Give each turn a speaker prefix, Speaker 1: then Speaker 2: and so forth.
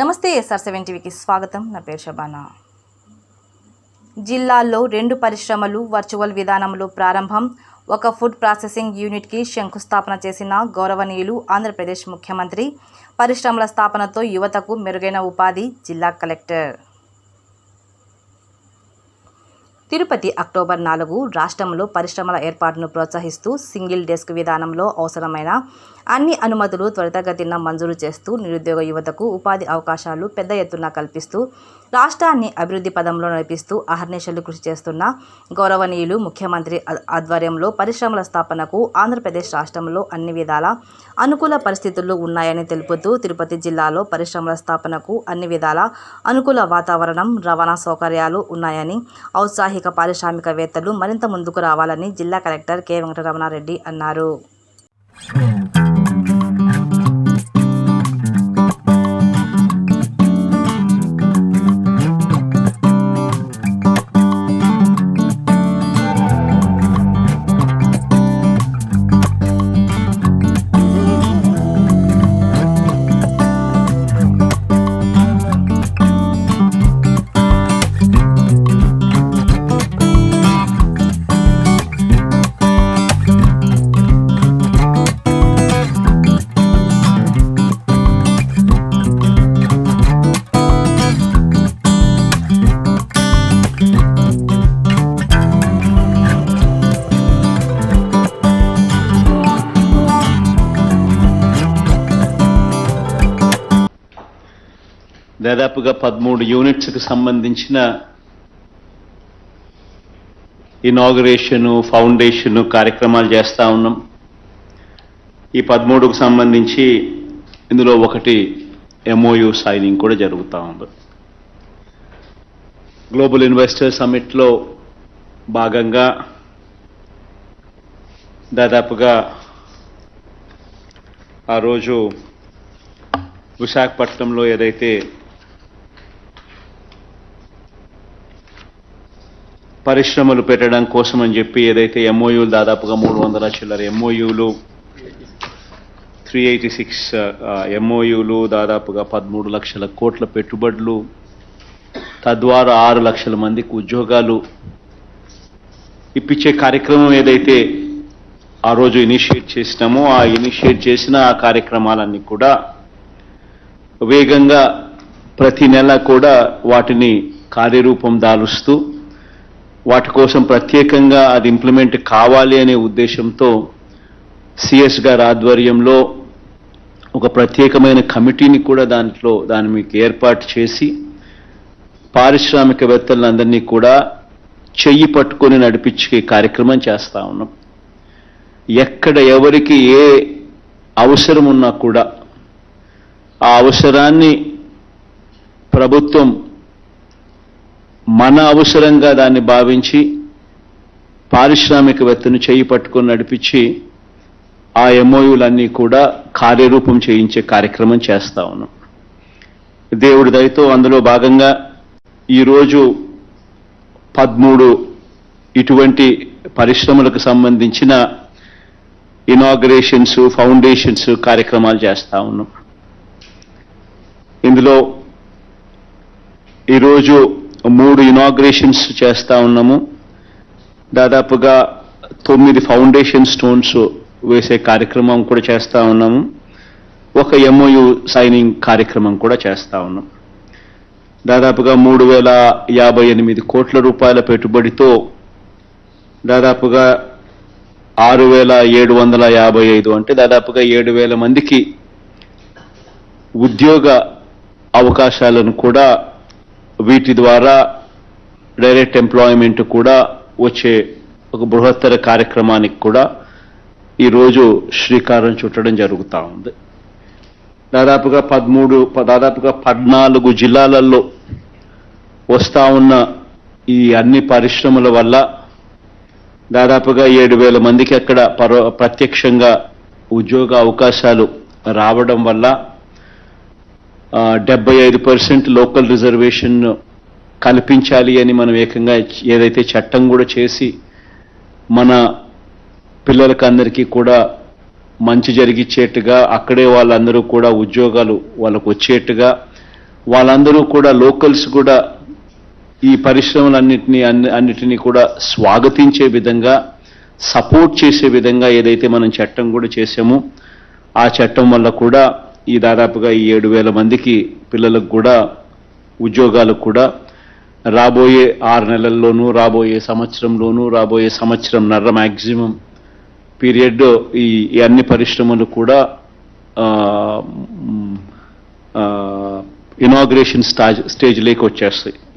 Speaker 1: నమస్తే SR seven టీవీకి స్వాగతం. నా పేరు షబానా జిల్లాల్లో రెండు పరిశ్రమలు వర్చువల్ విధానంలో ప్రారంభం. ఒక ఫుడ్ ప్రాసెసింగ్ యూనిట్కి శంకుస్థాపన చేసిన గౌరవనీయులు ఆంధ్రప్రదేశ్ ముఖ్యమంత్రి. పరిశ్రమల స్థాపనతో యువతకు మెరుగైన ఉపాధి జిల్లా కలెక్టర్. తిరుపతి అక్టోబర్ నాలుగు రాష్ట్రంలో పరిశ్రమల ఏర్పాటును ప్రోత్సహిస్తూ సింగిల్ డెస్క్ విధానంలో అవసరమైన అన్ని అనుమతులు త్వరితగతిన మంజూరు చేస్తూ నిరుద్యోగ యువతకు ఉపాధి అవకాశాలు పెద్ద ఎత్తున కల్పిస్తూ రాష్ట్రాన్ని అభివృద్ధి పదంలో నడిపిస్తూ అహర్నిశలు కృషి చేస్తున్న గౌరవనీయులు ముఖ్యమంత్రి ఆధ్వర్యంలో పరిశ్రమల స్థాపనకు ఆంధ్రప్రదేశ్ రాష్ట్రంలో అన్ని విధాల అనుకూల పరిస్థితులు ఉన్నాయని తెలుపుతూ తిరుపతి జిల్లాలో పరిశ్రమల స్థాపనకు అన్ని విధాల అనుకూల వాతావరణం రవాణా సౌకర్యాలు ఉన్నాయని ఔత్సాహిక పారిశ్రామికవేత్తలు మరింత ముందుకు రావాలని జిల్లా కలెక్టర్ కె. వెంకటరమణారెడ్డి అన్నారు. Hmm.
Speaker 2: దాదాపుగా పదమూడు యూనిట్స్కి సంబంధించిన ఇనాగరేషను ఫౌండేషను కార్యక్రమాలు చేస్తూ ఉన్నాం. ఈ పదమూడుకు సంబంధించి ఇందులో ఒకటి ఎంఓయు సైనింగ్ కూడా జరుగుతూ ఉంది. గ్లోబల్ ఇన్వెస్టర్ సమ్మిట్లో భాగంగా దాదాపుగా ఆ రోజు విశాఖపట్నంలో ఏదైతే పరిశ్రమలు పెట్టడం కోసం అని చెప్పి ఏదైతే ఎంఓయూలు దాదాపుగా మూడు వందల చిల్లర ఎంఓయూలు త్రీ ఎయిటీ సిక్స్ ఎంఓయూలు దాదాపుగా పదమూడు లక్షల కోట్ల పెట్టుబడులు తద్వారా ఆరు లక్షల మందికి ఉద్యోగాలు ఇప్పించే కార్యక్రమం ఏదైతే ఆ రోజు ఇనిషియేట్ చేసినామో ఆ ఇనిషియేట్ చేసిన ఆ కార్యక్రమాలన్నీ కూడా వేగంగా ప్రతి నెల కూడా వాటిని కార్యరూపం దాలుస్తూ వాటి కోసం ప్రత్యేకంగా అది ఇంప్లిమెంట్ కావాలి అనే ఉద్దేశంతో సిఎస్ గారి ఆధ్వర్యంలో ఒక ప్రత్యేకమైన కమిటీని కూడా దాంట్లో దాని మీకు ఏర్పాటు చేసి పారిశ్రామికవేత్తలందరినీ కూడా చెయ్యి పట్టుకొని నడిపించే కార్యక్రమం చేస్తా ఉన్నాం. ఎక్కడ ఎవరికి ఏ అవసరం ఉన్నా కూడా ఆ అవసరాన్ని ప్రభుత్వం మన అవసరంగా దాన్ని భావించి పారిశ్రామికవేత్తను చేయి పట్టుకొని నడిపించి ఆ ఎంఓయులన్నీ కూడా కార్యరూపం చేయించే కార్యక్రమం చేస్తా ఉన్నాం. దేవుడి దయతో అందులో భాగంగా ఈరోజు పదమూడు ఇటువంటి పరిశ్రమలకు సంబంధించిన ఇనాగ్రేషన్స్ ఫౌండేషన్స్ కార్యక్రమాలు చేస్తా ఉన్నాం. ఇందులో ఈరోజు మూడు ఇనాగ్రేషన్స్ చేస్తా ఉన్నాము. దాదాపుగా తొమ్మిది ఫౌండేషన్ స్టోన్స్ వేసే కార్యక్రమం కూడా చేస్తా ఉన్నాము. ఒక ఎంఓయు సైనింగ్ కార్యక్రమం కూడా చేస్తా ఉన్నాం. దాదాపుగా మూడు వేల యాభై ఎనిమిది కోట్ల రూపాయల పెట్టుబడితో దాదాపుగా ఆరు వేల ఏడు వందల యాభై ఐదు అంటే దాదాపుగా ఏడు వేల మందికి ఉద్యోగ అవకాశాలను కూడా వీటి ద్వారా డైరెక్ట్ ఎంప్లాయ్మెంట్ కూడా వచ్చే ఒక బృహత్తర కార్యక్రమానికి కూడా ఈరోజు శ్రీకారం చుట్టడం జరుగుతూ ఉంది. దాదాపుగా పదమూడు ప- దాదాపుగా పద్నాలుగు జిల్లాలలో వస్తా ఉన్న ఈ అన్ని పరిశ్రమల వల్ల దాదాపుగా ఏడు వేల మందికి అక్కడ పరో ప్రత్యక్షంగా ఉద్యోగ అవకాశాలు రావడం వల్ల డెబ్బై ఐదు పర్సెంట్ లోకల్ రిజర్వేషన్ కల్పించాలి అని మనం ఏకంగా ఏదైతే చట్టం కూడా చేసి మన పిల్లలకి అందరికీ కూడా మంచి జరిగిచ్చేట్టుగా అక్కడే వాళ్ళందరూ కూడా ఉద్యోగాలు వాళ్ళకు వచ్చేట్టుగా వాళ్ళందరూ కూడా లోకల్స్ కూడా ఈ పరిశ్రమలన్నింటినీ అన్ని అన్నిటినీ కూడా స్వాగతించే విధంగా సపోర్ట్ చేసే విధంగా ఏదైతే మనం చట్టం కూడా చేసామో ఆ చట్టం వల్ల కూడా ఈ దాదాపుగా ఈ ఏడు వేల మందికి పిల్లలకు కూడా ఉద్యోగాలకు కూడా రాబోయే ఆరు నెలల్లోనూ రాబోయే సంవత్సరంలోనూ రాబోయే సంవత్సరం నర్ర మ్యాక్సిమం పీరియడ్ ఈ ఈ అన్ని పరిశ్రమలు కూడా ఇనాగ్రేషన్ స్టాజ్ స్టేజ్లోకి వచ్చేస్తాయి